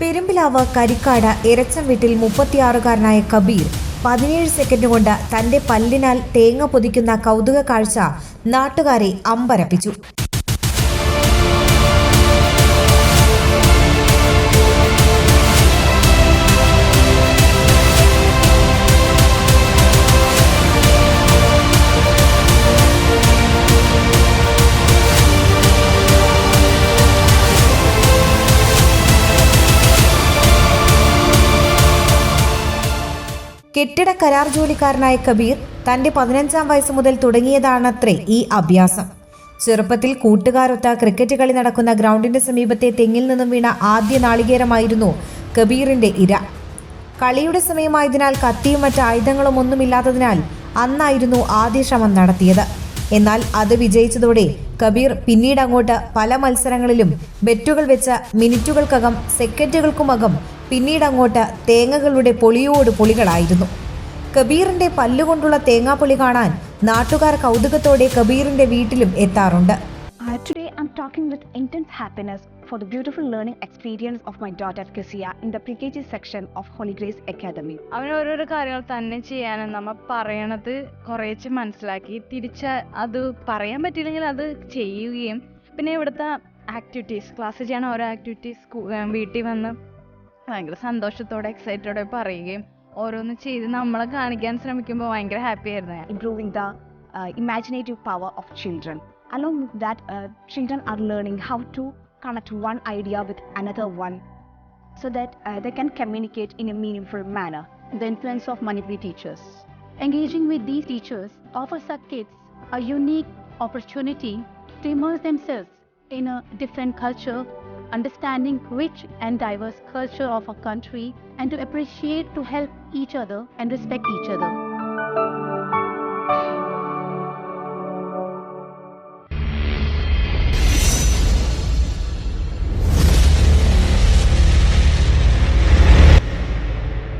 പെരുമ്പിലാവ് കരിക്കാട് എരച്ചം വീട്ടിൽ മുപ്പത്തിയാറുകാരനായ കബീർ പതിനേഴ് സെക്കൻഡ് കൊണ്ട് തന്റെ പല്ലിനാൽ തേങ്ങ പൊതിക്കുന്ന കൗതുക കാഴ്ച നാട്ടുകാരെ അമ്പരപ്പിച്ചു. കെട്ടിട കരാർ ജോലിക്കാരനായ കബീർ തന്റെ പതിനഞ്ചാം വയസ്സ് മുതൽ തുടങ്ങിയതാണത്രേ ഈ അഭ്യാസം. ചെറുപ്പത്തിൽ കൂട്ടുകാരൊത്ത ക്രിക്കറ്റ് കളി നടക്കുന്ന ഗ്രൗണ്ടിന്റെ സമീപത്തെ തെങ്ങിൽ നിന്നും വീണ ആദ്യ നാളികേരമായിരുന്നു കബീറിന്റെ ഇര. കളിയുടെ സമയമായതിനാൽ കത്തിയും മറ്റ് ആയുധങ്ങളും ഒന്നുമില്ലാത്തതിനാൽ അന്നായിരുന്നു ആദ്യ ശ്രമം നടത്തിയത്. എന്നാൽ അത് വിജയിച്ചതോടെ കബീർ പിന്നീട് അങ്ങോട്ട് പല മത്സരങ്ങളിലും ബെറ്റുകൾ വെച്ച മിനിറ്റുകൾക്കകം സെക്കൻഡുകൾക്കുമകം പിന്നീട് അങ്ങോട്ട് തേങ്ങകളുടെ പൊളിയോട് പൊളികളായിരുന്നു. കബീറിന്റെ പല്ലുകൊണ്ടുള്ള തേങ്ങാപ്പൊളി കാണാൻ നാട്ടുകാർ കൗതുകത്തോടെ കബീറിന്റെ വീട്ടിലും എത്താറുണ്ട്. Today, I'm talking with intense happiness for the beautiful learning experience of my daughter Kisia in the pre-KG section of Holy Grace Academy. അവൻ ഓരോരോ കാര്യങ്ങൾ തന്നെ ചെയ്യാനും നമ്മ പറയണത് കുറേച്ച് മനസ്സിലാക്കി. തിരിച്ച് അത് പറയാൻ പറ്റിയില്ലെങ്കിൽ അത് ചെയ്യുകയും. പിന്നെ ഇവിടുത്തെ ആക്ടിവിറ്റീസ് ക്ലാസ്സിൽ ചെയ്യണ ഓരോ ആക്ടിവിറ്റീസ് വീട്ടിൽ വന്ന് ഭയങ്കര സന്തോഷത്തോടെ എക്സൈറ്റോടെ പറയുകയും ഓരോന്ന് ചെയ്ത് നമ്മളെ കാണിക്കാൻ ശ്രമിക്കുമ്പോൾ ഭയങ്കര ഹാപ്പി ആയിരുന്നു ഞാൻ uh, imaginative power of children. Along with that, uh, children are learning how to connect one idea with another one so that uh, they can communicate in a meaningful manner. the influence of Manipuri teachers. Engaging with these teachers offers our kids a unique opportunity to immerse themselves in a different culture, understanding rich and diverse culture of our country and to appreciate to help each other and respect each other.